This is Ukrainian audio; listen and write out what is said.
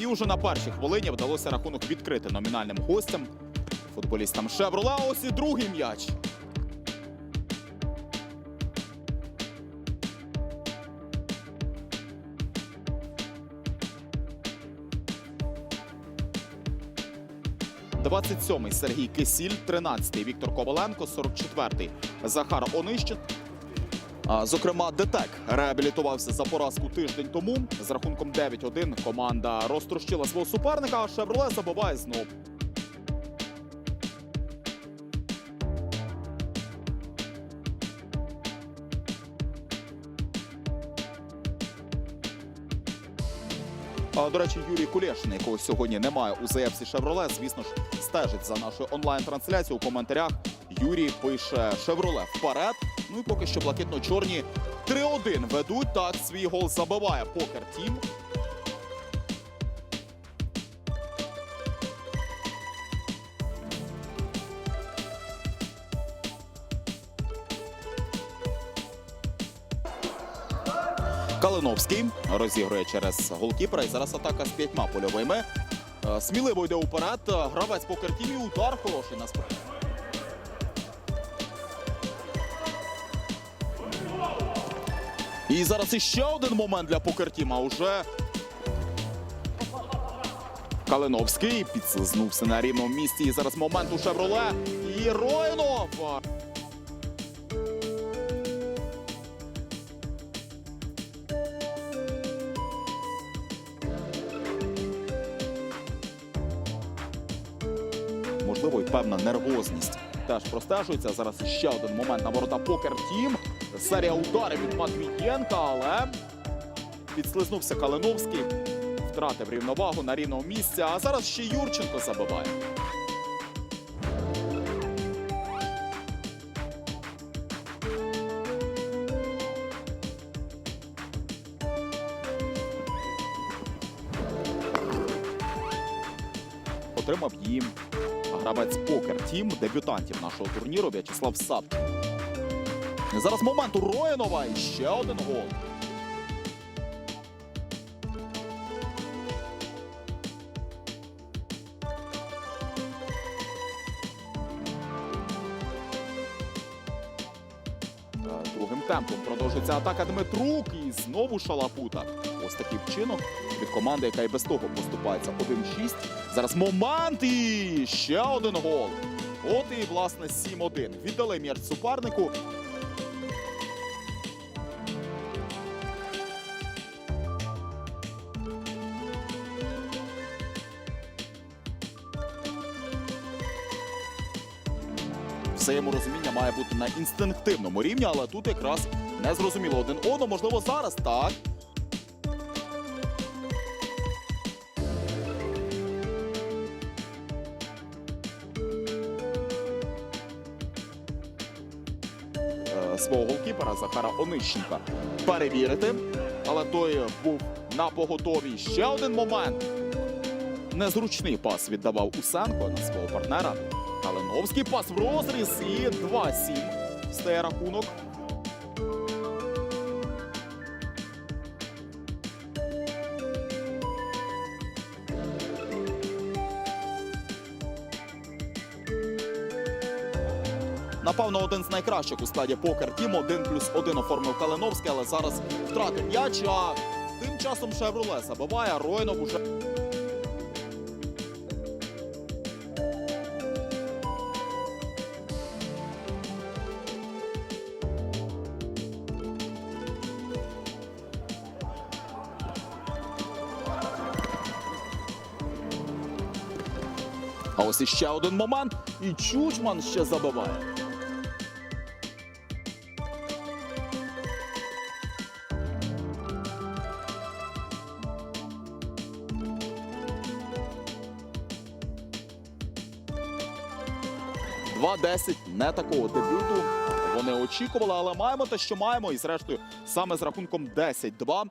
І уже на першій хвилині вдалося рахунок відкрити номінальним гостям. Футболістам Шевроле. А Ось і другий м'яч. Двадцять сьомий Сергій Кисіль, 13-й Віктор Коваленко, 44-й Захар Онищин. Зокрема, ДТЕК реабілітувався за поразку тиждень тому. З рахунком 9-1 команда розтрощила свого суперника, а Шевроле забиває знов. А, До речі, Юрій Кулєшин, якого сьогодні немає у заявці Шевроле, звісно ж, стежить за нашою онлайн-трансляцією у коментарях. Юрій пише Шевроле вперед. Ну і поки що блакитно-чорні 3-1 ведуть. Так, свій гол забиває покер тім. Калиновський розігрує через голкіпера. І зараз атака з п'ятьма польовими. Е, Сміливо йде уперед. Гравець покер тімі. Удар хороший насправді. І зараз іще один момент для покертіма. Уже Калиновський підслизнувся на рівному місці. І зараз момент у Шевроле. І Роїнов. Можливо, і певна нервозність теж простежується. Зараз ще один момент на ворота покер тім. Серія ударів від Матвієнка, але підслизнувся Калиновський, втратив рівновагу на рівному місці. А зараз ще Юрченко забиває. Отримав їм гравець покер тім дебютантів нашого турніру В'ячеслав Сапкін. Зараз момент у Роєнова і ще один гол. Е, Другим темпом продовжується атака Дмитрук і знову шалапута. Ось такий вчинок від команди, яка і без того поступається 1-6. Зараз момент і ще один гол. От і власне 7-1. Віддали м'яч супернику. Взаєморозуміння має бути на інстинктивному рівні, але тут якраз не зрозуміло один одного. Можливо, зараз так. Е, Свого голкіпера Захара Онищенка перевірити, але той був на поготові. Ще один момент. Незручний пас віддавав Усенко на свого партнера. Калиновський пас в розріз і 2-7 стає рахунок. Напевно, один з найкращих у складі покер тім. Один плюс один оформив Калиновський, але зараз втратив м'яч. А тим часом Шевроле забиває. Ройнов уже. А ось іще один момент. І Чучман ще забиває. Два-десять не такого дебюту. Вони очікували, але маємо те, що маємо. І зрештою, саме з рахунком 10-2